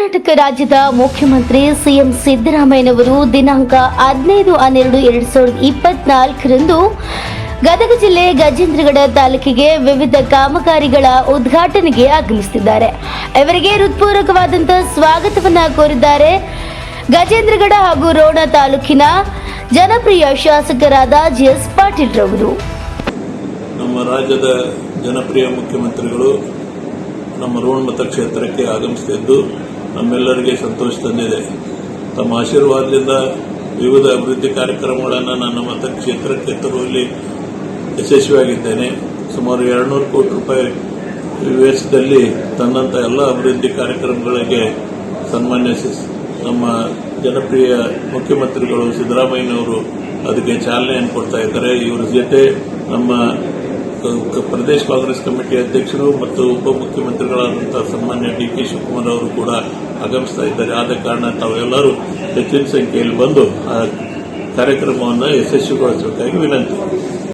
ಕರ್ನಾಟಕ ರಾಜ್ಯದ ಮುಖ್ಯಮಂತ್ರಿ ಸಿಎಂ ಸಿದ್ದರಾಮಯ್ಯನವರು ದಿನಾಂಕ ಹದಿನೈದು ಹನ್ನೆರಡು ಎರಡ್ ಸಾವಿರದ ಇಪ್ಪತ್ನಾಲ್ಕರಂದು ಗದಗ ಜಿಲ್ಲೆ ಗಜೇಂದ್ರಗಡ ತಾಲೂಕಿಗೆ ವಿವಿಧ ಕಾಮಗಾರಿಗಳ ಉದ್ಘಾಟನೆಗೆ ಆಗಮಿಸುತ್ತಿದ್ದಾರೆ. ಇವರಿಗೆ ಹೃತ್ಪೂರ್ವಕವಾದಂತಹ ಸ್ವಾಗತವನ್ನ ಕೋರಿದ್ದಾರೆ ಗಜೇಂದ್ರಗಡ ಹಾಗೂ ರೋಣ ತಾಲೂಕಿನ ಜನಪ್ರಿಯ ಶಾಸಕರಾದ ಜಿಎಸ್ ಪಾಟೀಲ್ ರವರು. ನಮ್ಮ ರಾಜ್ಯದ ಜನಪ್ರಿಯ ಮುಖ್ಯಮಂತ್ರಿಗಳು ನಮ್ಮ ರೋಣ ಮತಕ್ಷೇತ್ರಕ್ಕೆ ಆಗಮಿಸುತ್ತಿದ್ದು ನಮ್ಮೆಲ್ಲರಿಗೆ ಸಂತೋಷ ತಂದಿದೆ. ತಮ್ಮ ಆಶೀರ್ವಾದದಿಂದ ವಿವಿಧ ಅಭಿವೃದ್ಧಿ ಕಾರ್ಯಕ್ರಮಗಳನ್ನು ನನ್ನ ಮತಕ್ಷೇತ್ರಕ್ಕೆ ತರುವಲ್ಲಿ ಯಶಸ್ವಿಯಾಗಿದ್ದೇನೆ. ಸುಮಾರು ಎರಡುನೂರು ಕೋಟಿ ರೂಪಾಯಿ ವೆಚ್ಚದಲ್ಲಿ ತನ್ನಂಥ ಎಲ್ಲ ಅಭಿವೃದ್ಧಿ ಕಾರ್ಯಕ್ರಮಗಳಿಗೆ ಸನ್ಮಾನ್ಯ ನಮ್ಮ ಜನಪ್ರಿಯ ಮುಖ್ಯಮಂತ್ರಿಗಳು ಸಿದ್ದರಾಮಯ್ಯನವರು ಅದಕ್ಕೆ ಚಾಲನೆಯನ್ನು ಕೊಡ್ತಾ ಇದ್ದಾರೆ. ಇವರ ಜೊತೆ ನಮ್ಮ ಪ್ರದೇಶ ಕಾಂಗ್ರೆಸ್ ಕಮಿಟಿ ಅಧ್ಯಕ್ಷರು ಮತ್ತು ಉಪಮುಖ್ಯಮಂತ್ರಿಗಳಾದಂತಹ ಸನ್ಮಾನ್ಯ ಡಿ ಕೆ ಶಿವಕುಮಾರ್ ಅವರು ಕೂಡ ಆಗಮಿಸ್ತಾ ಇದ್ದಾರೆ. ಆದ ಕಾರಣ ತಾವೆಲ್ಲರೂ ಹೆಚ್ಚಿನ ಸಂಖ್ಯೆಯಲ್ಲಿ ಬಂದು ಕಾರ್ಯಕ್ರಮವನ್ನು ಯಶಸ್ವಿಗೊಳಿಸಬೇಕಾಗಿ ವಿನಂತಿ.